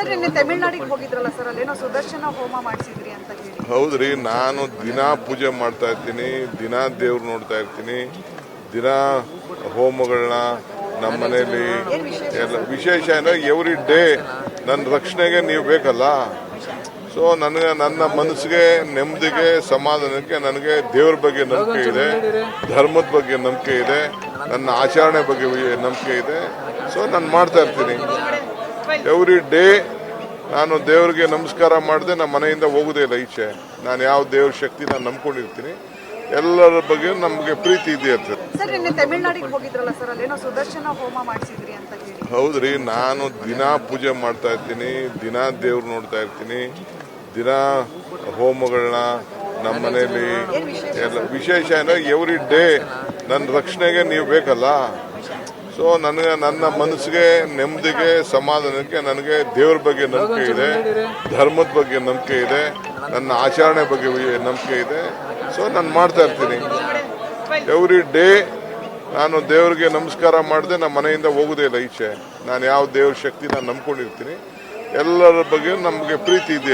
Sir ನಿನ್ನೆ ತಮಿಳ್ನಾಡಿಗೆ ಹೋಗಿದ್ರಲ್ಲ sir ಅಲ್ಲೇನೋ ಸುದರ್ಶನ ಹೋಮ ಮಾಡಿಸಿದ್ರಿ ಅಂತ ಹೇಳಿ. ಹೌದ್ರಿ ನಾನು ದಿನಾ ಪೂಜೆ ಮಾಡ್ತಾ ಇರ್ತೀನಿ ದಿನಾ ದೇವ್ರು ನೋಡ್ತಾ ಇರ್ತೀನಿ ದಿನಾ ಹೋಮಗಳನ್ನ ನಮ್ಮ ಮನೆಯಲ್ಲಿ ಎಲ್ಲ ವಿಶೇಷ ಏನೋ ಎವ್ರಿ ಡೇ ನನ್ನ ರಕ್ಷಣೆಗೆ ನೀವು ಬೇಕಲ್ಲ? ಸೊ ನನಗೆ ನನ್ನ ಮನಸ್ಸಿಗೆ ನೆಮ್ಮದಿಗೆ ಸಮಾಧಾನಕ್ಕೆ ನನಗೆ ದೇವ್ರ ಬಗ್ಗೆ ನಂಬಿಕೆ ಇದೆ ಧರ್ಮದ ಬಗ್ಗೆ ನಂಬಿಕೆ ಇದೆ ನನ್ನ ಆಚರಣೆ ಬಗ್ಗೆ ನಂಬಿಕೆ ಇದೆ. ಸೊ ನಾನು ಮಾಡ್ತಾ ಇರ್ತೀನಿ. ಎವ್ರಿ ಡೇ ನಾನು ದೇವರಿಗೆ ನಮಸ್ಕಾರ ಮಾಡದೆ ನಮ್ಮ ಮನೆಯಿಂದ ಹೋಗುದೇ ಇಲ್ಲ ಈಚೆ. ನಾನು ಯಾವ ದೇವ್ರ ಶಕ್ತಿ ನಾನು ನಂಬ್ಕೊಂಡಿರ್ತೀನಿ. ಎಲ್ಲರ ಬಗ್ಗೆ ನಮಗೆ ಪ್ರೀತಿ ಇದೆ ಅಂತ. ಹೌದ್ರಿ ನಾನು ದಿನಾ ಪೂಜೆ ಮಾಡ್ತಾ ಇರ್ತೀನಿ ದಿನಾ ದೇವ್ರು ನೋಡ್ತಾ ಇರ್ತೀನಿ ದಿನ ಹೋಮಗಳನ್ನ ನಮ್ಮ ಮನೆಯಲ್ಲಿ ಎಲ್ಲ ವಿಶೇಷ ಅಂದ್ರೆ ಎವ್ರಿ ಡೇ ನನ್ನ ರಕ್ಷಣೆಗೆ ನೀವು ಬೇಕಲ್ಲ? ಸೊ ನನಗೆ ನನ್ನ ಮನಸ್ಸಿಗೆ, ನೆಮ್ಮದಿಗೆ, ಸಮಾಧಾನಕ್ಕೆ ನನಗೆ ದೇವ್ರ ಬಗ್ಗೆ ನಂಬಿಕೆ ಇದೆ, ಧರ್ಮದ ಬಗ್ಗೆ ನಂಬಿಕೆ ಇದೆ, ನನ್ನ ಆಚರಣೆ ಬಗ್ಗೆ ನಂಬಿಕೆ ಇದೆ. ಸೊ ನಾನು ಮಾಡ್ತಾ ಇರ್ತೀನಿ. ಎವ್ರಿ ಡೇ ನಾನು ದೇವರಿಗೆ ನಮಸ್ಕಾರ ಮಾಡದೆ, ನಮ್ಮ ಮನೆಯಿಂದ ಹೋಗುದೇ ಇಲ್ಲ ಈಚೆ. ನಾನು ಯಾವ ದೇವ್ರ ಶಕ್ತಿ ನಾನು ನಂಬ್ಕೊಂಡಿರ್ತೀನಿ. ಎಲ್ಲರ ಬಗ್ಗೆ ನಮಗೆ ಪ್ರೀತಿ ಇದೆ